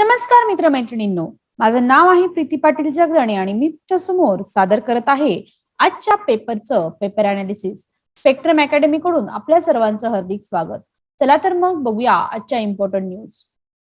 नमस्कार मित्रमैत्रिणींनो. माझं नाव आहे प्रीती पाटील जगदणे आणि मी तुमच्यासमोर सादर करत आहे आजच्या पेपरचं पेपर अनालिसिस स्पेक्ट्रम अकॅडमी कडून आपल्या सर्वांचं हार्दिक स्वागत. चला तर मग बघूया आजच्या इम्पॉर्टंट न्यूज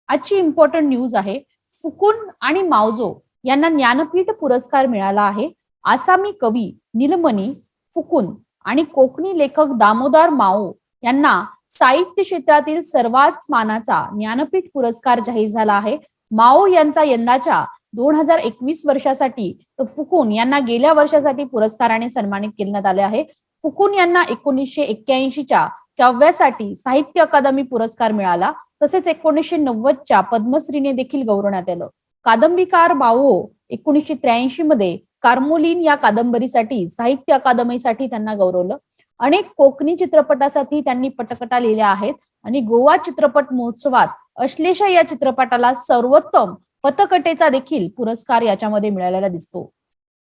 आजची इम्पॉर्टंट न्यूज आहे फुकुन आणि मावजो यांना ज्ञानपीठ पुरस्कार मिळाला आहे. आसामी कवी निलमणी फुकुन आणि कोकणी लेखक दामोदर माओ यांना साहित्य क्षेत्रातील सर्वात मानाचा ज्ञानपीठ पुरस्कार जाहीर झाला आहे. माओ यांचा यंदाच्या दोन हजार एकवीस वर्षासाठी तर फुकून यांना गेल्या वर्षासाठी पुरस्काराने सन्मानित करण्यात आले आहे. फुकून यांना एकोणीसशे एक्क्याऐंशीच्या काव्यासाठी साहित्य अकादमी पुरस्कार मिळाला. तसेच एकोणीसशे नव्वदच्या पद्मश्रीने देखील गौरवण्यात आलं. कादंबीकार माओ एकोणीसशे त्र्याऐंशी मध्ये कार्मोलिन या कादंबरीसाठी साहित्य अकादमीसाठी त्यांना गौरवलं. अनेक कोकणी चित्रपटासाठी त्यांनी पटकटा लिहिल्या आहेत. आणि गोवा चित्रपट महोत्सवात अश्लेषा या चित्रपटाला सर्वोत्तम पथकटेचा देखील पुरस्कार याच्यामध्ये मिळालेला दिसतो.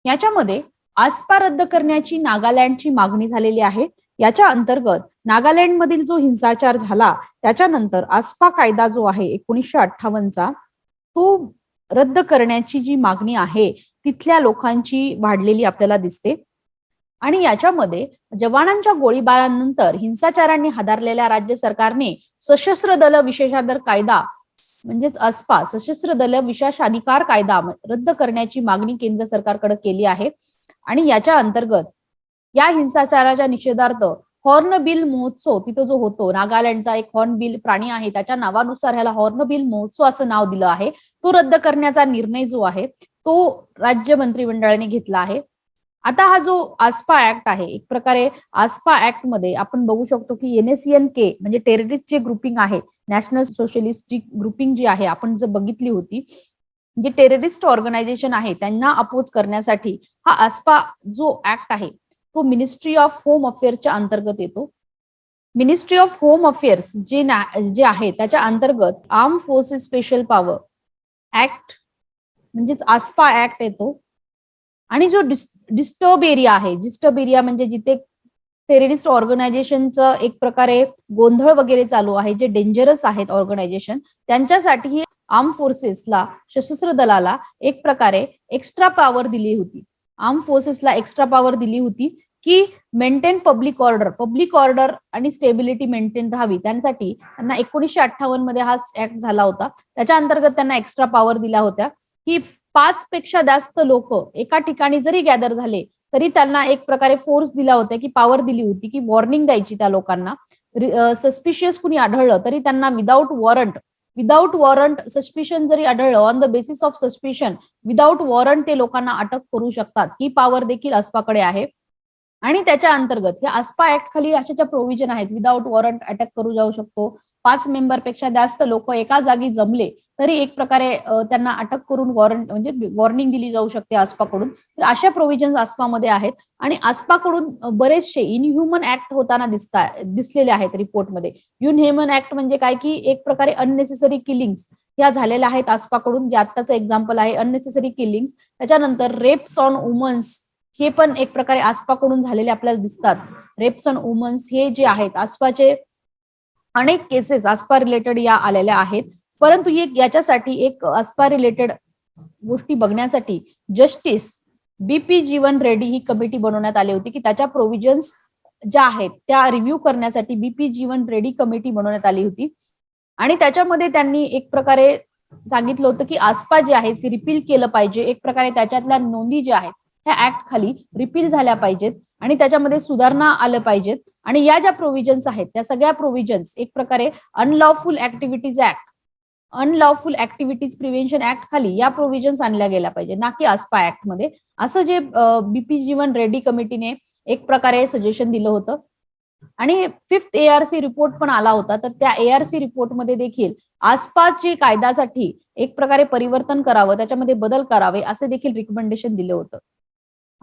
याच्यामध्ये आस्पा रद्द करण्याची नागालँडची मागणी झालेली आहे. याच्या अंतर्गत नागालँड मधील जो हिंसाचार झाला त्याच्यानंतर आस्पा कायदा जो आहे एकोणीसशे अठ्ठावन्नचा तो रद्द करण्याची जी मागणी आहे तिथल्या लोकांची वाढलेली आपल्याला दिसते. आणि याच्यामध्ये जवानांच्या गोळीबारानंतर हिंसाचारांनी हादरलेल्या राज्य सरकारने सशस्त्र दल विशेषाधिकार कायदा म्हणजेच अस्पा सशस्त्र दल विशेषाधिकार कायदा रद्द करण्याची मागणी केंद्र सरकारकडे केली आहे. आणि याच्या अंतर्गत या हिंसाचाराच्या निषेधार्थ हॉर्नबिल महोत्सव तिथं जो होतो नागालँडचा एक हॉर्नबिल प्राणी आहे त्याच्या नावानुसार ह्याला हॉर्नबिल महोत्सव असं नाव दिलं आहे. तो रद्द करण्याचा निर्णय जो आहे तो राज्य मंत्रिमंडळाने घेतला आहे. आता हा जो आस्पा ऍक्ट आहे एक प्रकारे आस्पा ऍक्टमध्ये आपण बघू शकतो की एनएसएन के म्हणजे टेररिस्ट जे ग्रुपिंग आहे नॅशनल सोशलिस्ट जी ग्रुपिंग जी आहे आपण जर बघितली होती जे टेररिस्ट ऑर्गनायझेशन आहे त्यांना अपोज करण्यासाठी हा आस्पा जो ऍक्ट आहे तो मिनिस्ट्री ऑफ होम अफेअर्सच्या अंतर्गत येतो. मिनिस्ट्री ऑफ होम अफेअर्स जे जे आहे त्याच्या अंतर्गत armed forces special power act म्हणजेच आस्पा ऍक्ट येतो. आणि जो डिस्टर्ब एरिया आहे डिस्टर्ब एरिया म्हणजे जिथे टेररिस्ट ऑर्गनायझेशनचं एक प्रकारे गोंधळ वगैरे चालू आहे जे डेंजरस आहेत ऑर्गनायझेशन त्यांच्यासाठी आर्म फोर्सेसला सशस्त्र दलाला एक प्रकारे एक्स्ट्रा पॉवर दिली होती. आर्म फोर्सेसला एक्स्ट्रा पॉवर दिली होती की maintain public order public order आणि स्टेबिलिटी मेंटेन राहावी. त्यांसाठी त्यांना एकोणीसशे अठ्ठावन्नमध्ये हा ऍक्ट झाला होता. त्याच्या अंतर्गत त्यांना एक्स्ट्रा पॉवर दिल्या होत्या. की पाच पेक्षा जास्त लोक एका ठिकाणी जरी गॅदर झाले तरी त्यांना एक प्रकारे फोर्स दिला होता की पॉवर दिली होती की वॉर्निंग द्यायची त्या लोकांना. सस्पिशियस कुणी आढळलं तरी त्यांना without warrant without warrant suspicion जरी आढळलं on the basis of suspicion without warrant ते लोकांना अटक करू शकतात. ही पॉवर देखील अस्पाकडे आहे. आणि त्याच्या अंतर्गत हे आस्पा ऍक्ट खाली अशाच्या प्रोव्हिजन आहेत. विदाऊट वॉरंट अटॅक करू जाऊ शकतो. पाच मेंबरपेक्षा जास्त लोक एका जागी जमले तरी एक प्रकारे त्यांना अटक करून वॉरंट म्हणजे वॉर्निंग दिली जाऊ शकते आसपाकडून. तर अशा प्रोव्हिजन आसपामध्ये आहेत. आणि आसपाकडून बरेचसे इनह्युमन ऍक्ट होताना दिसता दिसलेले आहेत रिपोर्टमध्ये. युनह्युमन ऍक्ट म्हणजे काय की एक प्रकारे अननेसेसरी किलिंग्स या झालेल्या आहेत आसपाकडून. जे आत्ताचं एक्झाम्पल आहे अननेसेसरी किलिंग्स त्याच्यानंतर रेप्स ऑन वुमन्स हे पण एक प्रकारे आसपाकडून झालेले आपल्याला दिसतात. रेप्स ऑन वुमन्स हे जे आहेत आसपाचे अनेक केसेस आस्पा रिलेटेड या आलेल्या आहेत. परंतु एक याच्यासाठी एक आस्पा रिलेटेड गोष्टी बघण्यासाठी justice B P Jeevan Reddy ही कमिटी बनवण्यात आली होती की त्याच्या प्रोव्हिजन्स ज्या आहेत त्या रिव्ह्यू करण्यासाठी बीपी जीवन रेड्डी कमिटी बनवण्यात आली होती. आणि त्याच्यामध्ये त्यांनी एक प्रकारे सांगितलं होतं की आस्पा जे आहे ती रिपील केलं पाहिजे. एक प्रकारे त्याच्यातल्या नोंदी ज्या आहेत ह्या ऍक्ट खाली रिपील झाल्या पाहिजेत. आणि त्याच्यामध्ये सुधारणा आल्या पाहिजेत. आणि या ज्या प्रोव्हिजन्स आहेत त्या सगळ्या प्रोव्हिजन्स एक प्रकारे unlawful activities act unlawful activities prevention act खाली या प्रोव्हिजन्स आणल्या गेल्या पाहिजे ना की आस्पा ऍक्टमध्ये. असं जे बीपी जीवन रेड्डी कमिटीने एक प्रकारे सजेशन दिलं होतं. आणि फिफ्थ एआरसी रिपोर्ट पण आला होता. तर त्या एआरसी रिपोर्टमध्ये देखील आसपासचे कायद्यासाठी एक प्रकारे परिवर्तन करावं त्याच्यामध्ये बदल करावे असे देखील रिकमेंडेशन दिलं होतं.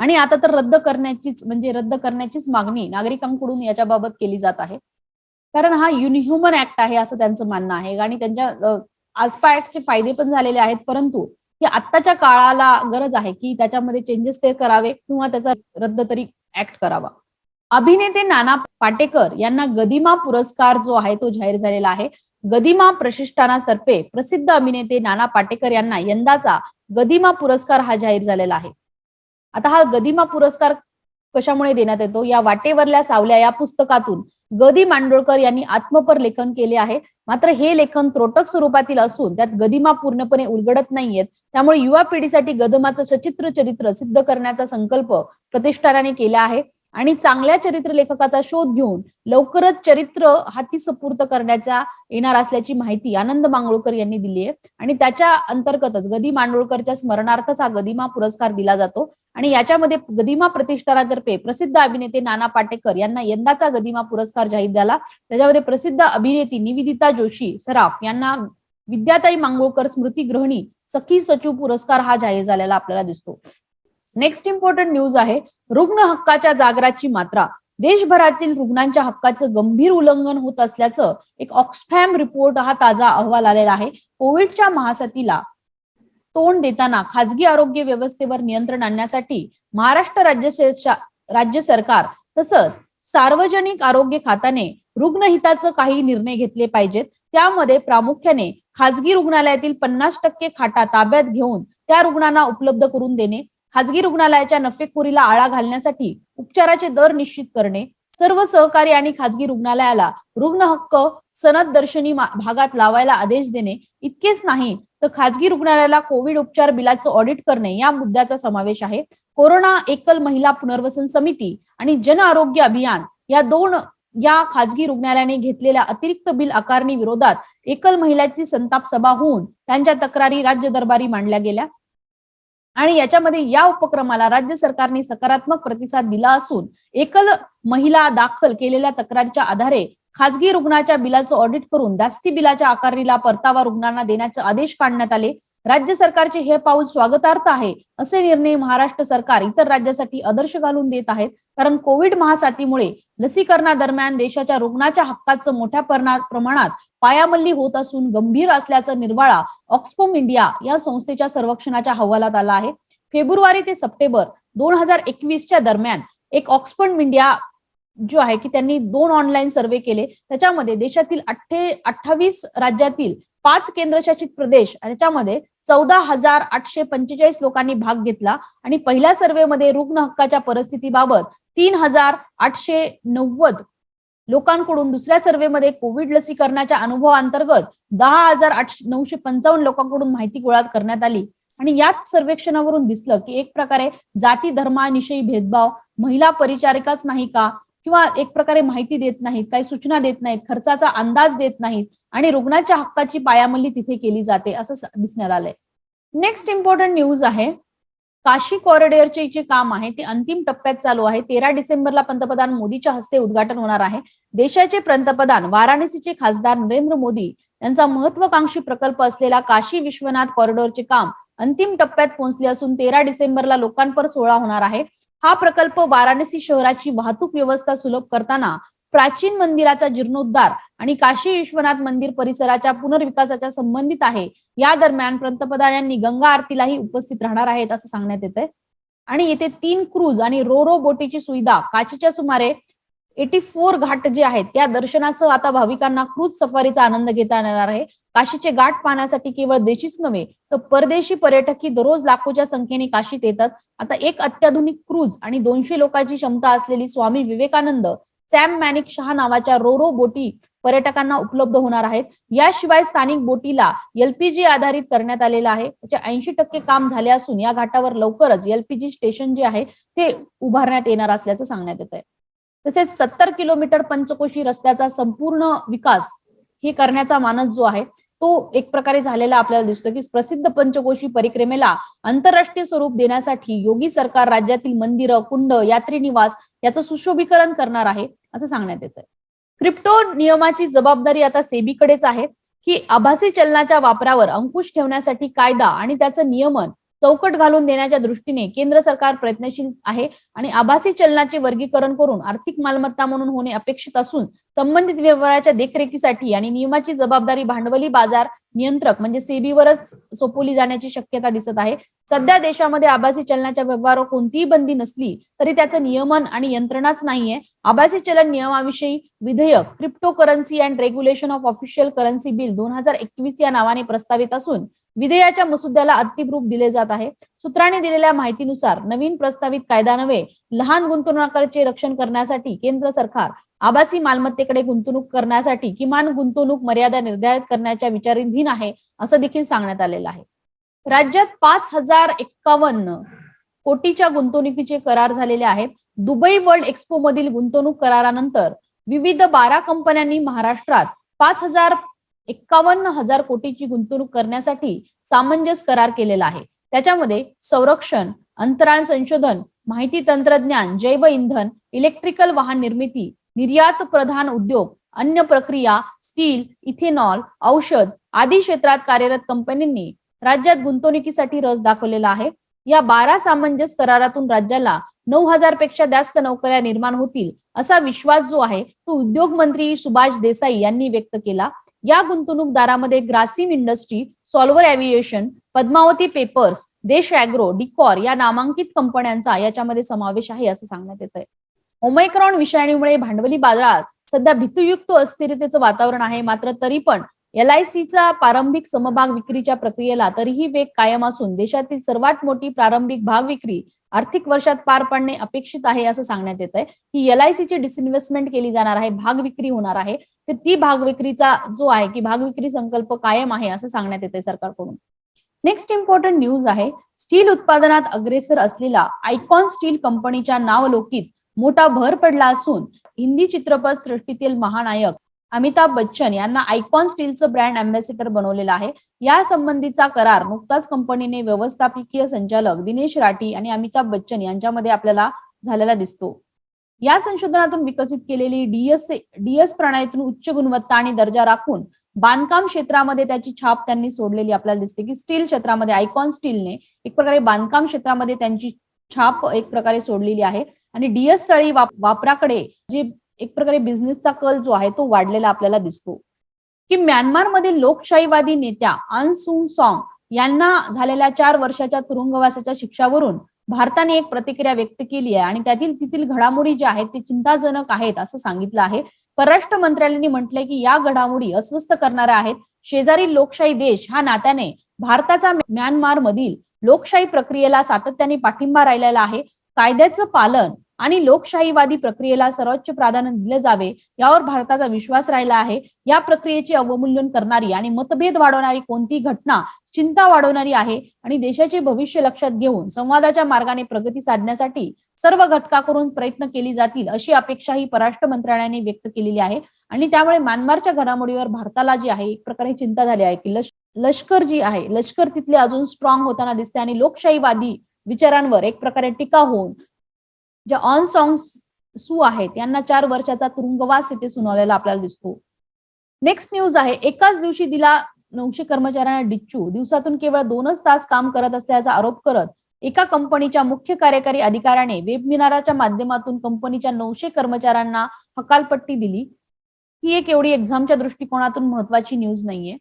आणि आता तर रद्द करण्याचीच म्हणजे रद्द करण्याचीच मागणी नागरिकांकडून याच्याबाबत केली जात आहे. कारण हा युनिह्युमन ऍक्ट आहे असं त्यांचं म्हणणं आहे. आणि त्यांच्या आस्पा ऍक्टचे फायदे पण झालेले आहेत. परंतु हे आत्ताच्या काळाला गरज आहे की त्याच्यामध्ये चेंजेस ते करावे किंवा त्याचा रद्द तरी ऍक्ट करावा. अभिनेते नाना पाटेकर यांना गदिमा पुरस्कार जो आहे तो जाहीर झालेला आहे. गदिमा प्रशिष्ठानातर्फे प्रसिद्ध अभिनेते नाना पाटेकर यांना यंदाचा गदिमा पुरस्कार हा जाहीर झालेला आहे. आता हा गदिमा पुरस्कार कशामुळे देण्यात येतो? या वाटेवरल्या सावल्या या पुस्तकातून गदी मांडोळकर यांनी आत्मपर लेखन केले आहे. मात्र हे लेखन त्रोटक स्वरूपातील असून त्यात गदिमा पूर्णपणे उलगडत नाहीयेत. त्यामुळे युवा पिढीसाठी गदमाचं सचित्र चरित्र सिद्ध करण्याचा संकल्प प्रतिष्ठानाने केला आहे. आणि चांगल्या चरित्र लेखकाचा शोध घेऊन लवकरच चरित्र हाती सुपूर्त करण्याचा येणार असल्याची माहिती आनंद मांगोळकर यांनी दिली आहे आणि त्याच्या अंतर्गतच गदी मांडोळकरच्या स्मरणार्थच हा गदिमा पुरस्कार दिला जातो. आणि याच्यामध्ये गदिमा प्रतिष्ठानातर्फे प्रसिद्ध अभिनेते नाना पाटेकर यांना यंदाचा गदिमा पुरस्कार जाहीर झाला. त्याच्यामध्ये प्रसिद्ध अभिनेती निवेदिता जोशी सराफ यांना विद्याताई मांगोळकर स्मृती ग्रहणी सखी सचिव पुरस्कार हा जाहीर झालेला आपल्याला दिसतो. नेक्स्ट इम्पॉर्टंट न्यूज आहे रुग्ण हक्काच्या जागराची मात्रा. देशभरातील रुग्णांच्या हक्काचं गंभीर उल्लंघन होत असल्याचं एक ऑक्सफॅम रिपोर्ट हा ताजा अहवाल आलेला आहे. कोविडच्या महासाथीला तोंड देताना खाजगी आरोग्य व्यवस्थेवर नियंत्रण आणण्यासाठी महाराष्ट्र राज्य राज्य सरकार तसंच सार्वजनिक आरोग्य खात्याने रुग्णहिताचं काही निर्णय घेतले पाहिजेत. त्यामध्ये प्रामुख्याने खाजगी रुग्णालयातील पन्नास टक्के खाटा ताब्यात घेऊन त्या रुग्णांना उपलब्ध करून देणे खाजगी रुग्णालयाच्या नफेखोरीला आळा घालण्यासाठी उपचाराचे दर निश्चित करणे सर्व सहकारी आणि खाजगी रुग्णालयाला रुग्ण हक्क सनद दर्शनी भागात लावायला आदेश देणे इतकेच नाही तर खाजगी रुग्णालयाला कोविड उपचार बिलाचं ऑडिट करणे या मुद्द्याचा समावेश आहे. कोरोना एकल महिला पुनर्वसन समिती आणि जन आरोग्य अभियान या दोन या खाजगी रुग्णालयाने घेतलेल्या अतिरिक्त बिल आकारणी विरोधात एकल महिलाची संताप सभा होऊन त्यांच्या तक्रारी राज्य दरबारी मांडल्या गेल्या. आणि याच्यामध्ये या उपक्रमाला राज्य सरकारने सकारात्मक प्रतिसाद दिला असून एकल महिला दाखल केलेल्या तक्रारीच्या आधारे खाजगी रुग्णाच्या बिलाचं ऑडिट करून जास्ती बिलाच्या आकारणीला परतावा रुग्णांना देण्याचे आदेश काढण्यात आले. राज्य सरकारचे हे पाऊल स्वागतार्थ आहे असे निर्णय महाराष्ट्र सरकार इतर राज्यासाठी आदर्श घालून देत आहेत. कारण कोविड महासाथीमुळे लसीकरणादरम्यान देशाच्या रुग्णाच्या हक्काचं मोठ्या प्रमाणात पायामल्ली होत असून गंभीर असल्याचा निर्वाळा ऑक्सफॉम इंडिया या संस्थेच्या सर्वेक्षणाच्या हवालात आला आहे. फेब्रुवारी ते सप्टेंबर दोन हजार एकवीसच्या दरम्यान एक ऑक्सफर्ड इंडिया जो आहे की त्यांनी दोन ऑनलाईन सर्वे केले. त्याच्यामध्ये देशातील अठ्ठे अठ्ठावीस राज्यातील पाच केंद्रशासित प्रदेश त्याच्यामध्ये चौदा हजार आठशे पंचेचाळीस लोकांनी भाग घेतला. आणि पहिल्या सर्व्हेमध्ये रुग्ण हक्काच्या परिस्थितीबाबत तीन हजार आठशे नव्वद लोकांकडून दुसऱ्या सर्व्हेमध्ये कोविड लसीकरणाच्या अनुभवाअंतर्गत दहा हजार आठशे नऊशे पंचावन्न लोकांकडून माहिती गोळा करण्यात आली. आणि याच सर्वेक्षणावरून दिसलं की एक प्रकारे जाती धर्मानिषयी भेदभाव महिला परिचारिकाच नाही का? किंवा एक प्रकारे माहिती देत नाहीत काही सूचना देत नाहीत खर्चाचा अंदाज देत नाहीत आणि रुग्णाच्या हक्काची पायामल्ली तिथे केली जाते असं दिसण्यात आलंय. नेक्स्ट इम्पॉर्टंट न्यूज आहे. काशी कॉरिडॉरचे जे काम आहे ते अंतिम टप्प्यात चालू आहे. तेरा डिसेंबरला पंतप्रधान मोदीच्या हस्ते उद्घाटन होणार आहे. देशाचे पंतप्रधान वाराणसीचे खासदार नरेंद्र मोदी यांचा महत्वाकांक्षी प्रकल्प असलेला काशी विश्वनाथ कॉरिडॉरचे काम अंतिम टप्प्यात पोहोचले असून तेरा डिसेंबरला लोकांपर सोहळा होणार आहे. हा प्रकल्प वाराणसी शहराची वाहतूक व्यवस्था सुलभ करताना प्राचीन मंदिराचा जीर्णोद्धार आणि काशी विश्वनाथ मंदिर परिसराच्या पुनर्विकासाच्या संबंधित आहे या दरम्यान पंतप्रधानांनी गंगा आरतीलाही उपस्थित राहणार आहेत असं सांगण्यात येत आहे आणि येथे तीन क्रूज आणि रो रो बोटीची सुविधा काचीच्या सुमारे एटी फोर घाट जे आहेत त्या दर्शनासह आता भाविकांना क्रूज सफारीचा आनंद घेता येणार आहे. काशीचे घाट पाहण्यासाठी केवळ देशीच नव्हे तर परदेशी पर्यटकही दररोज लाखोच्या संख्येने काशीत येतात. आता एक अत्याधुनिक क्रूज आणि दोनशे लोकांची क्षमता असलेली स्वामी विवेकानंद सॅम मॅनिक शहा नावाच्या रोरो बोटी पर्यटकांना उपलब्ध होणार आहेत. याशिवाय स्थानिक बोटीला एलपीजी आधारित करण्यात आलेलं आहे. त्याचे ऐंशी टक्के काम झाले असून या घाटावर लवकरच एलपीजी स्टेशन जे आहे ते उभारण्यात येणार असल्याचं सांगण्यात येत आहे तसेच सत्तर किलोमीटर पंचकोशी रस्त्याचा संपूर्ण विकास हे करण्याचा मानस जो आहे तो एक प्रकारे झालेला आपल्याला दिसतो की प्रसिद्ध पंचकोशी परिक्रमेला आंतरराष्ट्रीय स्वरूप देण्यासाठी योगी सरकार राज्यातील मंदिरं कुंड यात्री निवास याचं सुशोभीकरण करणार आहे असं सांगण्यात येत आहे क्रिप्टो नियमाची जबाबदारी आता सेबीकडेच आहे की आभासी चलनाच्या वापरावर अंकुश ठेवण्यासाठी कायदा आणि त्याचं नियमन चौकट घालून देण्याच्या दृष्टीने केंद्र सरकार प्रयत्नशील आहे आणि आभासी चलनाचे वर्गीकरण करून आर्थिक मालमत्ता म्हणून होणे अपेक्षित असून संबंधित व्यवहाराच्या देखरेखीसाठी आणि नियमाची जबाबदारी भांडवली बाजार नियंत्रक म्हणजे सेबीवरच सोपवली जाण्याची शक्यता दिसत आहे. सध्या देशामध्ये आभासी चलनाच्या व्यवहारावर कोणतीही बंदी नसली तरी त्याचं नियमन आणि यंत्रणाच नाहीये. आभासी चलन नियमाविषयी विधेयक crypto currency and regulation of official currency bill दोन हजार एकवीस या नावाने प्रस्तावित असून विधेयाच्या मसुद्याला अंतिम रूप दिले जात आहे. सूत्रांनी दिलेल्या माहितीनुसार नवीन प्रस्तावित कायदा नव्हे लहान गुंतवणूकदारांचे रक्षण करण्यासाठी केंद्र सरकार आभासी मालमत्तेकडे गुंतवणूक करण्यासाठी किमान गुंतवणूक मर्यादा निर्धारित करण्याच्या विचाराधीन आहे असं देखील सांगण्यात आलेलं आहे. राज्यात पाच हजार एक्कावन्न कोटीच्या गुंतवणुकीचे करार झालेले आहेत. दुबई वर्ल्ड एक्सपो मधील गुंतवणूक करारानंतर विविध बारा कंपन्यांनी महाराष्ट्रात पाच हजार एक्कावन्न हजार कोटीची गुंतवणूक करण्यासाठी सामंजस्य करार केलेला आहे. त्याच्यामध्ये संरक्षण अंतराळ संशोधन माहिती तंत्रज्ञान जैव इंधन इलेक्ट्रिकल वाहन निर्मिती निर्यात प्रधान उद्योग अन्न प्रक्रिया स्टील इथेनॉल औषध आदी क्षेत्रात कार्यरत कंपन्यांनी राज्यात गुंतवणुकीसाठी रस दाखवलेला आहे. या बारा सामंजस्य करारातून राज्याला नऊ हजारपेक्षा जास्त नोकऱ्या निर्माण होतील असा विश्वास जो आहे तो उद्योग मंत्री सुभाष देसाई यांनी व्यक्त केला. या गुंतवणूकदारामध्ये Grasim industry solver aviation Padmavati papers Desh agro decor या नामांकित कंपन्यांचा याच्यामध्ये समावेश आहे असं सांगण्यात येत आहे ओमेक्रॉन विषाणूमुळे भांडवली बाजारात सध्या भीतीयुक्त अस्थिरतेचं वातावरण आहे मात्र तरी पण एलआयसीचा प्रारंभिक समभाग विक्रीच्या प्रक्रियेला तरीही वेग कायम असून देशातील सर्वात मोठी प्रारंभिक भाग विक्री आर्थिक वर्षात पार पडणे अपेक्षित आहे असं सांगण्यात येत आहे. की एलआयसीची डिसइन्व्हेस्टमेंट केली जाणार आहे भाग विक्री होणार आहे. तर ती भाग विक्रीचा जो आहे की भाग विक्री संकल्प कायम आहे असं सांगण्यात येते सरकारकडून. नेक्स्ट इम्पॉर्टंट न्यूज आहे. स्टील उत्पादनात अग्रेसर असलेला आयकॉन स्टील कंपनीच्या नावलोकीत मोठा भर पडला असून हिंदी चित्रपट सृष्टीतील महानायक अमिताभ बच्चन यांना आयकॉन स्टीलचं ब्रँड अँबॅसिडर बनवलेला आहे. या संबंधीचा करार नुकताच कंपनीने व्यवस्थापकीय संचालक दिनेश राठी आणि अमिताभ बच्चन यांच्यामध्ये आपल्याला झालेला दिसतो. या संशोधनातून विकसित केलेली डीएस डीएस प्रणालीतून उच्च गुणवत्ता आणि दर्जा राखून बांधकाम क्षेत्रामध्ये त्याची छाप त्यांनी सोडलेली आपल्याला दिसते की स्टील क्षेत्रामध्ये आयकॉन स्टीलने एक प्रकारे बांधकाम क्षेत्रामध्ये त्यांची छाप एक प्रकारे सोडलेली आहे. आणि डीएस सळी वापराकडे जे एक प्रकारे बिझनेसचा कल जो आहे तो वाढलेला आपल्याला दिसतो. की म्यानमारमधील लोकशाहीवादी नेत्या अनसुंग सॉंग यांना झालेल्या चार वर्षाच्या तुरुंगवासाच्या शिक्षावरून भारताने एक प्रतिक्रिया व्यक्त केली आहे आणि त्यातील तिथील घडामोडी ज्या आहेत ते चिंताजनक आहेत असं सांगितलं आहे. परराष्ट्र मंत्रालयाने म्हटलंय की या घडामोडी अस्वस्थ करणाऱ्या आहेत. शेजारी लोकशाही देश हा नात्याने भारताचा म्यानमार मधील लोकशाही प्रक्रियेला सातत्याने पाठिंबा राहिलेला आहे. कायद्याचं पालन आणि लोकशाहीवादी प्रक्रियेला सर्वोच्च प्राधान्य दिले जावे यावर भारताचा विश्वास राहिला आहे. या प्रक्रियेचे अवमूल्यन करणारी आणि मतभेद वाढवणारी कोणती घटना चिंता वाढवणारी आहे आणि देशाचे भविष्य लक्षात घेऊन संवादाच्या मार्गाने प्रगती साधण्यासाठी सर्व घटकाकडून प्रयत्न केली जातील अशी अपेक्षा ही परराष्ट्र मंत्रालयाने व्यक्त केलेली आहे. आणि त्यामुळे म्यानमारच्या घडामोडीवर भारताला जी आहे एक प्रकारे चिंता झाली आहे की लष्कर जी आहे लष्कर तिथले अजून स्ट्रॉंग होताना दिसते आणि लोकशाहीवादी विचारांवर एक प्रकारे टीका होऊन ज्या ऑन सॉंग सू आहेत यांना चार वर्षाचा तुरुंगवास येथे सुनावलेला आपल्याला दिसतो. नेक्स्ट न्यूज आहे एकाच दिवशी दिला नऊशे कर्मचाऱ्यांना डिच्चू. दिवसातून केवळ दोनच तास काम करत असल्याचा आरोप करत एका कंपनीच्या मुख्य कार्यकारी अधिकाऱ्याने वेबमिनाराच्या माध्यमातून कंपनीच्या नऊशे कर्मचाऱ्यांना हकालपट्टी दिली. ही एक एवढी एक्झामच्या दृष्टिकोनातून महत्वाची न्यूज नाहीये.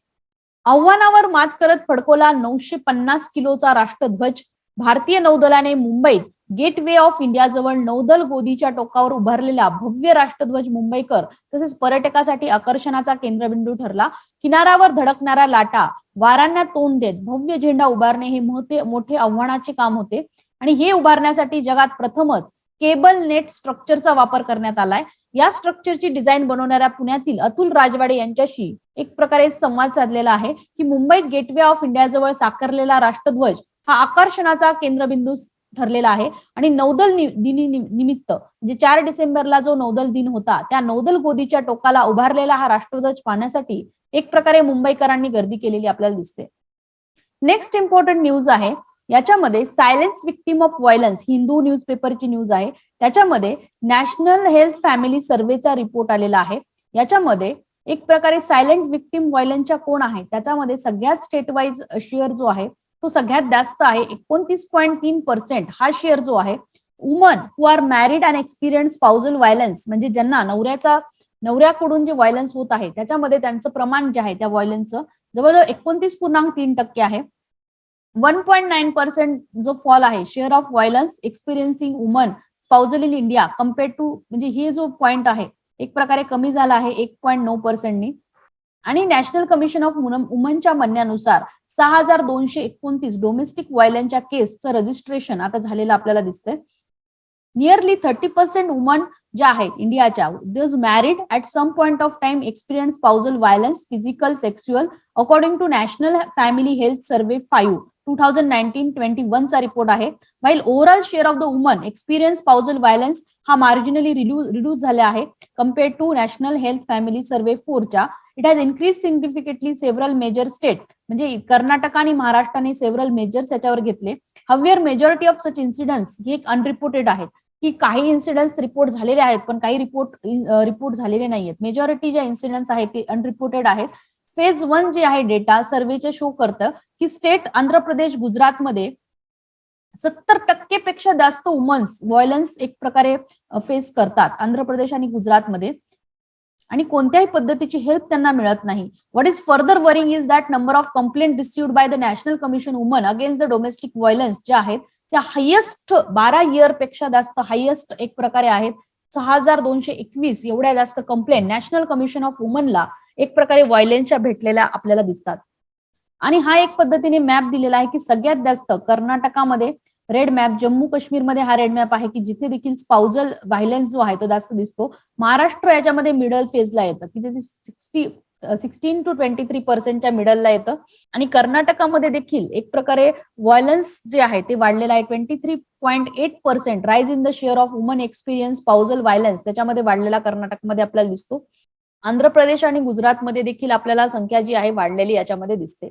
आव्हानावर मात करत फडकोला नऊशे पन्नास किलोचा राष्ट्रध्वज भारतीय नौदलाने मुंबईत गेट वे ऑफ इंडिया जवळ नौदल गोदीच्या टोकावर उभारलेला भव्य राष्ट्रध्वज मुंबईकर तसेच पर्यटकासाठी आकर्षणाचा केंद्रबिंदू ठरला. किनाऱ्यावर धडकणाऱ्या लाटा वारांना तोंड देत भव्य झेंडा उभारणे हे मोठे मोठे आव्हानाचे काम होते. आणि हे उभारण्यासाठी जगात प्रथमच केबल नेट स्ट्रक्चरचा वापर करण्यात आलाय. या स्ट्रक्चरची डिझाईन बनवणाऱ्या पुण्यातील अतुल राजवाडे यांच्याशी एक प्रकारे संवाद साधलेला आहे की मुंबईत गेटवे ऑफ इंडिया जवळ साकारलेला राष्ट्रध्वज हा आकर्षणाचा केंद्रबिंदू ठरलेला आहे. आणि नौदल दिनी निमित्त म्हणजे चार डिसेंबरला जो नौदल दिन होता त्या नौदल गोदीच्या टोकाला उभारलेला हा राष्ट्रध्वज पाहण्यासाठी एक प्रकारे मुंबईकरांनी गर्दी केलेली आपल्याला दिसते. नेक्स्ट इम्पॉर्टंट न्यूज आहे. याच्यामध्ये silence victim of violence Hindu news पेपरची न्यूज आहे. त्याच्यामध्ये नॅशनल हेल्थ फॅमिली सर्व्हेचा रिपोर्ट आलेला आहे. याच्यामध्ये एक प्रकारे सायलेंट विक्टीम व्हायलन्सच्या कोण आहे? त्याच्यामध्ये सगळ्यात स्टेट वाईज शेअर जो आहे तो सगळ्यात जास्त आहे एकोणतीस पॉईंट तीन पर्सेंट हा शेअर जो आहे woman who are married and experience spousal violence म्हणजे ज्यांना नवऱ्याचा नवऱ्याकडून जे व्हायलन्स होत आहे त्याच्यामध्ये त्यांचं प्रमाण जे आहे त्या व्हायलन्सचं जवळजवळ एकोणतीस पूर्णांक तीन टक्के आहे. वन पॉईंट नाईन पर्सेंट जो फॉल आहे share of violence experiencing woman spousal in India compared to म्हणजे हे जो पॉईंट आहे एक प्रकारे कमी झाला आहे एक पॉईंट नऊ पर्सेंटनी आणि नॅशनल कमिशन ऑफ वुमनच्या म्हणण्यानुसार सहा हजार दोनशे एकोणतीस डोमेस्टिक व्हायलन्सच्या केसचं रजिस्ट्रेशन आता झालेलं आपल्याला दिसतंय. नियरली थर्टी पर्सेंट वुमन ज्या आहेत इंडियाच्या these married at some point of time experience spousal violence physical sexual according to national family health survey five two thousand nineteen twenty चा रिपोर्ट आहे. While overall share of the woman experience spousal violence हा marginally reduce झाला आहे compared to national health family survey फोरच्या it has increase significantly several major state म्हणजे कर्नाटक आणि महाराष्ट्राने several measures याच्यावर घेतले. However majority of such incidence हे unreported आहेत. की काही इन्सिडेंट्स रिपोर्ट झालेले आहेत पण काही रिपोर्ट रिपोर्ट झालेले नाहीयेत. मेजॉरिटी ज्या इन्सिडेंट्स आहेत ते अनरिपोर्टेड आहेत. फेज वन जे आहे डेटा सर्वेचे शो करतं की स्टेट आंध्र प्रदेश गुजरातमध्ये सत्तर टक्केपेक्षा जास्त वुमन्स व्हायलन्स एक प्रकारे फेस करतात. आंध्र प्रदेश आणि गुजरातमध्ये आणि कोणत्याही पद्धतीची हेल्प त्यांना मिळत नाही. What is further worrying is that number of complaint received by the national commission woman against the domestic violence ज्या आहेत त्या हायेस्ट बारा इयरपेक्षा जास्त हायेस्ट एक प्रकारे आहेत. सहा हजार दोनशे एकवीस एवढ्या जास्त कंप्लेंट नॅशनल कमिशन ऑफ वुमनला एक प्रकारे व्हायलेन्सच्या भेटलेल्या आपल्याला दिसतात. आणि हा एक पद्धतीने मॅप दिलेला आहे की सगळ्यात जास्त कर्नाटकामध्ये रेड मॅप जम्मू काश्मीरमध्ये हा रेड मॅप आहे की जिथे देखील स्पाउजल व्हायलन्स जो आहे तो जास्त दिसतो. महाराष्ट्र याच्यामध्ये मिडल फेजला येतं की तिथे sixty sixteen two twenty three पर्सेंटच्या मिडलला येतं. आणि कर्नाटकामध्ये देखील एक प्रकारे व्हायलन्स जे आहे ते वाढलेलं आहे twenty three point eight percent rise in the share of woman experience spousal violence त्याच्यामध्ये वाढलेला कर्नाटकमध्ये आपल्याला दिसतो. आंध्र प्रदेश आणि गुजरातमध्ये देखील आपल्याला संख्या जी आहे वाढलेली याच्यामध्ये दिसते.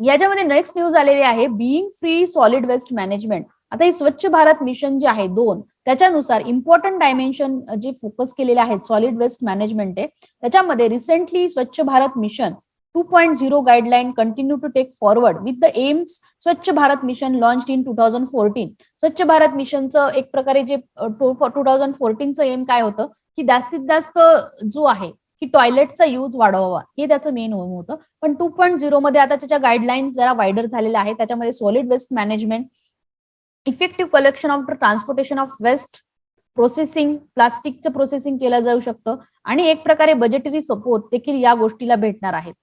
याच्यामध्ये नेक्स्ट न्यूज आलेली आहे being free solid waste management आता हे स्वच्छ भारत मिशन जे आहे दोन त्याच्यानुसार इम्पॉर्टंट डायमेन्शन जे फोकस केलेले आहेत सॉलिड वेस्ट मॅनेजमेंट आहे त्याच्यामध्ये recently Swachh Bharat mission two point zero guideline continue to take forward with the aims Swachh Bharat mission launch in two thousand fourteen Swachh Bharat मिशनचं एक प्रकारे जे two thousand फोर्टीनचं M काय होतं? की जास्तीत जास्त जो आहे की टॉयलेटचा यूज वाढवावा. हे त्याचं मेन होतं. पण टू पॉईंट झिरो मध्ये आता त्याच्या गाईडलाईन जरा वायडर झालेल्या आहेत. त्याच्यामध्ये solid waste management effective collection of transportation of waste processing प्लास्टिकचं प्रोसेसिंग केलं जाऊ शकतं. आणि एक प्रकारे बजेटरी सपोर्ट देखील या गोष्टीला भेटणार आहेत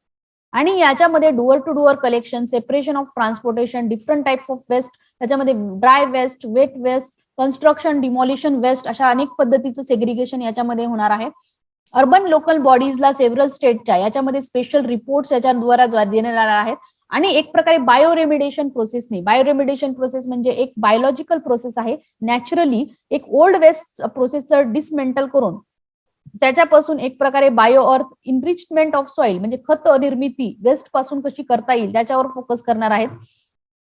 आणि याच्यामध्ये door to door collection separation of transportation different types of waste त्याच्यामध्ये dry waste wet waste construction demolition waste अशा अनेक पद्धतीचं सेग्रिगेशन याच्यामध्ये होणार आहे. अर्बन लोकल बॉडीजला सेव्हरल स्टेटच्या याच्यामध्ये स्पेशल रिपोर्ट्स याच्याद्वारा देण्यात आहेत. आणि एक प्रकारे बायोरेमिडेशन प्रोसेसने बायोरेमिडेशन प्रोसेस म्हणजे एक बायोलॉजिकल प्रोसेस आहे. नॅचरली एक ओल्ड वेस्ट प्रोसेसचं डिसमेंटल करून त्याच्यापासून एक प्रकारे बायो अर्थ इनरिचमेंट ऑफ सॉइल म्हणजे खत निर्मिती वेस्टपासून कशी करता येईल त्याच्यावर फोकस करणार आहेत.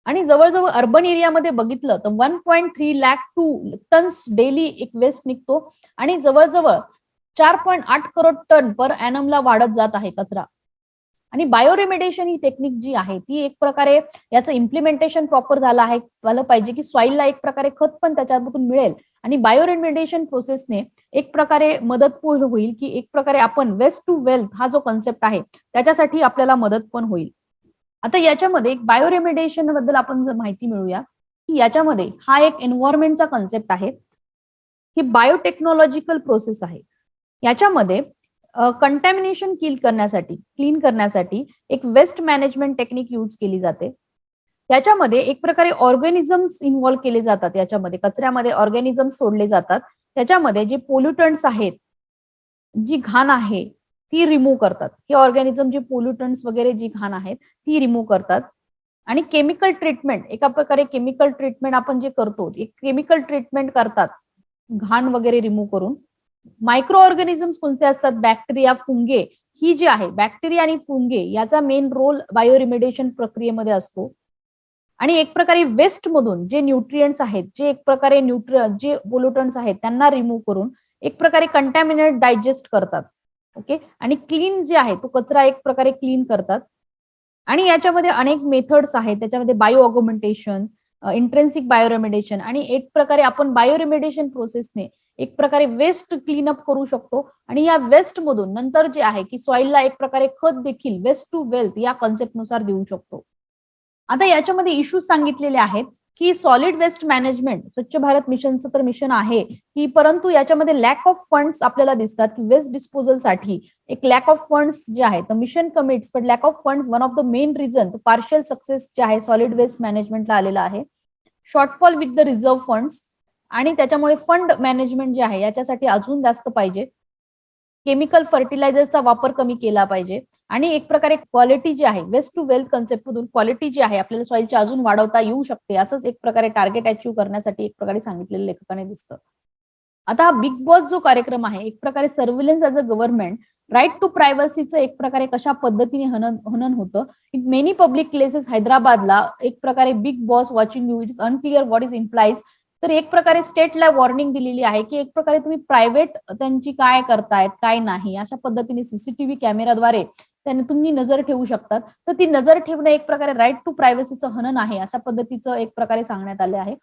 आणि जवळजवळ अर्बन एरियामध्ये बघितलं तर one point three lakh two tons daily एक वेस्ट निघतो. आणि जवळजवळ चार पॉईंट आठ करोड टन पर ॲनमला वाढत जात आहे कचरा. आणि बायोरेमिडेशन ही टेक्निक जी आहे ती एक प्रकारे याचं इम्प्लिमेंटेशन प्रॉपर झालं आहे झालं पाहिजे की सॉईलला एक प्रकारे खत पण त्याच्यातून मिळेल. आणि बायोरेमिडेशन प्रोसेसने एक प्रकारे मदत होईल की एक प्रकारे आपण वेस्ट टू वेल्थ हा जो कन्सेप्ट आहे त्याच्यासाठी आपल्याला मदत पण होईल. आता याच्यामध्ये एक बायोरेमिडेशनबद्दल आपण माहिती मिळूया की याच्यामध्ये हा एक एन्व्हायरमेंटचा कन्सेप्ट आहे. ही बायोटेक्नॉलॉजिकल प्रोसेस आहे. याच्यामध्ये कंटॅमिनेशन किल करण्यासाठी क्लीन करण्यासाठी एक वेस्ट मॅनेजमेंट टेक्निक यूज केली जाते. त्याच्यामध्ये एक प्रकारे ऑर्गॅनिझम्स इन्व्हॉल्व्ह केले जातात. याच्यामध्ये कचऱ्यामध्ये ऑर्गॅनिझम सोडले जातात. त्याच्यामध्ये जे पोल्युटंट्स आहेत जी घाण आहे ती रिमूव्ह करतात. हे ऑर्गॅनिझम जे पोल्युटंट्स वगैरे जी घाण आहेत ती रिमूव्ह करतात. आणि केमिकल ट्रीटमेंट एका प्रकारे केमिकल ट्रीटमेंट आपण जे करतो एक केमिकल ट्रीटमेंट करतात घाण वगैरे रिमूव्ह करून. मायक्रो ऑर्गॅनिझम्स कोणते असतात? बॅक्टेरिया फुंगे ही जी आहे बॅक्टेरिया आणि फुंगे याचा मेन रोल बायोरिमेडिएशन प्रक्रियेमध्ये असतो. आणि एक प्रकारे वेस्ट मधून जे न्यूट्रियंट्स आहेत जे एक प्रकारे न्यूट्र जे पोल्युटन्स आहेत त्यांना रिमूव्ह करून एक प्रकारे कंटॅमिनेट डायजेस्ट करतात. ओके आणि क्लीन जे आहे तो कचरा एक प्रकारे क्लीन करतात. आणि याच्यामध्ये अनेक मेथड्स आहेत त्याच्यामध्ये बायो ऑगोमेंटेशन इंट्रेन्सिक बायोरेमेडिएशन आणि एक प्रकारे आपण बायोरेमेडिएशन प्रोसेसने एक प्रकारे वेस्ट क्लीनअप करू शकतो. आणि या वेस्ट मधून नंतर जे आहे की सॉइलला एक प्रकारे खत देखील वेस्ट टू वेल्थ या कन्सेप्टनुसार देऊ शकतो. आता याच्यामध्ये इश्यूज सांगितलेले आहेत. की सॉलिड वेस्ट मॅनेजमेंट स्वच्छ भारत मिशनचं तर मिशन आहे की परंतु याच्यामध्ये लॅक ऑफ फंड्स आपल्याला दिसतात की वेस्ट डिस्पोजलसाठी एक लॅक ऑफ फंड्स जे आहे तर मिशन कमिट्स पण lack of fund one of the main reason partial success जे आहे सॉलिड वेस्ट मॅनेजमेंटला आलेला आहे. Shortfall with the reserve funds आणि त्याच्यामुळे फंड मॅनेजमेंट जे आहे याच्यासाठी अजून जास्त पाहिजे. केमिकल फर्टिलायझरचा वापर कमी केला पाहिजे. आणि एक प्रकारे क्वालिटी जी आहे वेस्ट टू वेल्थ कन्सेप्ट मधून क्वालिटी जी आहे आपल्याला सॉइलची अजून वाढवता येऊ शकते असंच एक प्रकारे टार्गेट अचीव्ह करण्यासाठी एक प्रकारे सांगितलेलं लेखकाने दिसतं. आता हा बिग बॉस जो कार्यक्रम आहे एक प्रकारे surveillance as a government right to प्रायव्हसीचं एक प्रकारे कशा पद्धतीने हनन हनन होतं? इट मेनी पब्लिक प्लेसेस हैदराबादला एक प्रकारे big boss watching you it's unclear what is implies तर एक प्रकारे स्टेटला वॉर्निंग दिलेली आहे की एक प्रकारे तुम्ही प्रायव्हेट त्यांची काय करतायत काय नाही अशा पद्धतीने सीसीटीव्ही कॅमेराद्वारे त्याने तुम्ही नजर ठेवू शकतात. तर ती नजर ठेवणं एक प्रकारे राईट टू प्रायव्हसीचं हनन आहे अशा पद्धतीचं एक प्रकारे सांगण्यात आले आहे.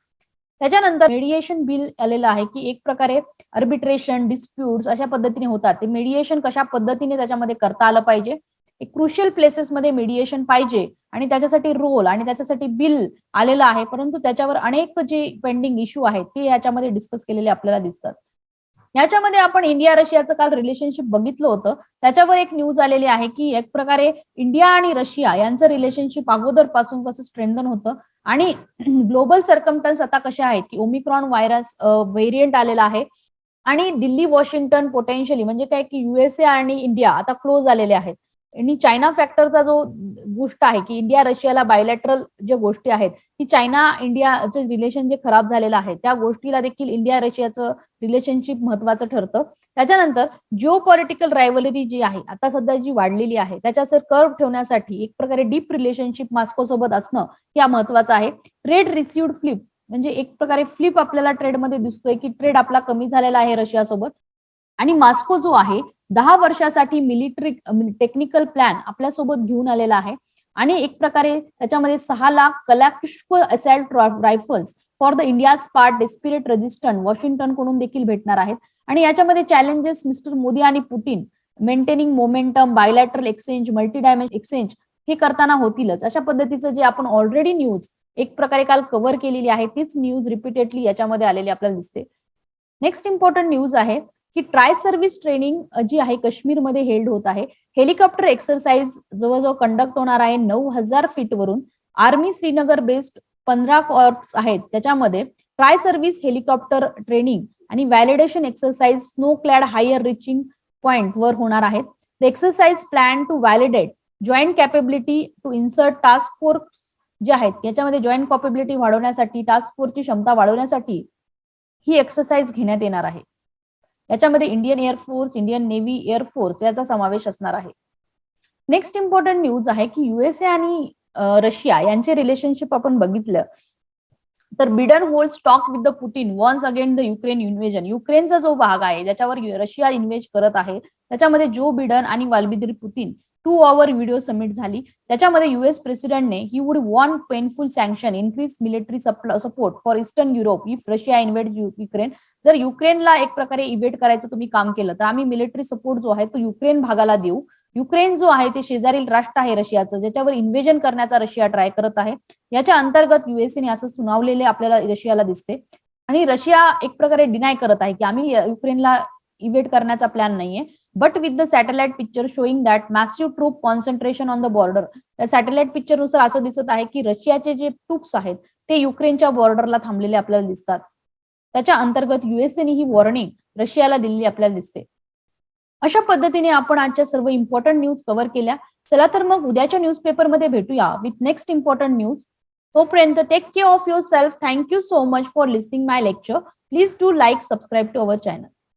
त्याच्यानंतर मेडिएशन बिल आलेलं आहे की एक प्रकारे अर्बिट्रेशन डिस्प्युट अशा पद्धतीने होतात. ते मेडिएशन कशा पद्धतीने त्याच्यामध्ये करता आलं पाहिजे? एक क्रुशियल प्लेसेसमध्ये मेडिएशन पाहिजे आणि त्याच्यासाठी रोल आणि त्याच्यासाठी बिल आलेलं आहे. परंतु त्याच्यावर अनेक जे पेंडिंग इश्यू आहेत ते याच्यामध्ये डिस्कस केलेले आपल्याला दिसतात. याच्यामध्ये आपण इंडिया रशियाचं काल रिलेशनशिप बघितलं होतं. त्याच्यावर एक न्यूज आलेली आहे की एक प्रकारे इंडिया आणि रशिया यांचं रिलेशनशिप अगोदरपासून कसं स्ट्रेंथन होतं. आणि ग्लोबल सर्कमटन्स आता कसे आहेत की ओमिक्रॉन व्हायरस व्हेरियंट आलेला आहे. आणि दिल्ली वॉशिंग्टन पोटेन्शियली म्हणजे काय की युएसए आणि इंडिया आता क्लोज आलेले आहेत. आणि चायना फॅक्टरचा जो गोष्ट आहे की इंडिया रशियाला बायलॅटरल ज्या गोष्टी आहेत की चायना इंडियाचे रिलेशन जे खराब झालेलं आहे त्या गोष्टीला देखील इंडिया रशियाचं रिलेशनशिप महत्वाचं ठरतं. त्याच्यानंतर जिओ पॉलिटिकल रायव्हलरी जी आहे आता सध्या जी वाढलेली आहे त्याच्याचं कर्व ठेवण्यासाठी एक प्रकारे डीप रिलेशनशिप मास्को सोबत असणं या महत्वाचं आहे. ट्रेड रिसिव्ड फ्लिप म्हणजे एक प्रकारे फ्लिप आपल्याला ट्रेडमध्ये दिसतोय की ट्रेड आपला कमी झालेला आहे रशियासोबत आणि मास्को जो आहे दहा वर्षासाठी मिलिटरी टेक्निकल प्लॅन आपल्यासोबत घेऊन आलेला आहे. आणि एक प्रकारे त्याच्यामध्ये सहा lakh collective assault rifles for the India's part desperate resistant वॉशिंग्टनकडून देखील भेटणार आहेत. आणि याच्यामध्ये चॅलेंजेस मिस्टर मोदी आणि Putin maintaining momentum bilateral exchange multi dimensional exchange हे करताना होतीलच. अशा पद्धतीचं जे आपण ऑलरेडी न्यूज एक प्रकारे काल कव्हर केलेली आहे तीच न्यूज रिपीटेडली याच्यामध्ये आलेली आपल्याला दिसते. नेक्स्ट इम्पॉर्टंट न्यूज आहे की ट्राय सर्व्हिस ट्रेनिंग जी आहे काश्मीरमध्ये हेल्ड होत आहे. हेलिकॉप्टर एक्सरसाइज जवळजवळ कंडक्ट होणार आहे नऊ हजार फीट वरून. आर्मी श्रीनगर बेस्ड पंधरा कॉर्प्स आहेत. त्याच्यामध्ये ट्राय सर्व्हिस हेलिकॉप्टर ट्रेनिंग आणि validation exercise snow clad higher reaching point वर होणार आहेत. The exercise plan to validate joint capability to insert task force जे आहेत याच्यामध्ये जॉईंट कॅपेबिलिटी वाढवण्यासाठी टास्क फोर्सची क्षमता वाढवण्यासाठी ही एक्सरसाइज घेण्यात येणार आहे. याच्यामध्ये Indian air force Indian navy air force याचा समावेश असणार आहे. नेक्स्ट इम्पॉर्टंट न्यूज आहे की युएसए आणि रशिया यांचे रिलेशनशिप आपण बघितलं तर Biden hold stock with the Putin once again the Ukraine invasion युक्रेनचा जो भाग आहे ज्याच्यावर रशिया इन्व्हेज करत आहे त्याच्यामध्ये जो बिडन आणि Vladimir Putin two hour video summit झाली. त्याच्यामध्ये US प्रेसिडेंटने he would warn painful sanction increase military support for Eastern Europe if Russia invade Ukraine जर युक्रेनला एक प्रकारे इव्हेट करायचं तुम्ही काम केलं तर आम्ही मिलिटरी सपोर्ट जो आहे तो युक्रेन भागाला देऊ. युक्रेन जो आहे ते शेजारील राष्ट्र आहे रशियाचं ज्याच्यावर इन्व्हेजन करण्याचा रशिया ट्राय करत आहे. याच्या अंतर्गत युएसएने असं सुनावलेले आपल्याला रशियाला दिसते. आणि रशिया एक प्रकारे डिनाय करत आहे की आम्ही युक्रेनला इव्हेट करण्याचा प्लॅन नाहीये. But with the satellite picture showing that massive troop concentration on the border त्या सॅटेलाइट पिक्चरनुसार असं दिसत आहे की रशियाचे जे ट्रूप्स आहेत ते युक्रेनच्या बॉर्डरला थांबलेले आपल्याला दिसतात. त्याच्या अंतर्गत युएसएने ही वॉर्निंग रशियाला दिलेली आपल्याला दिसते. अशा पद्धतीने आपण आजच्या सर्व इम्पॉर्टंट न्यूज कव्हर केल्या. चला तर मग उद्याच्या न्यूजपेपरमध्ये भेटूया विथ नेक्स्ट इम्पॉर्टंट न्यूज तोपर्यंत take care of your self thank you so much for listening my lecture please do like subscribe to our channel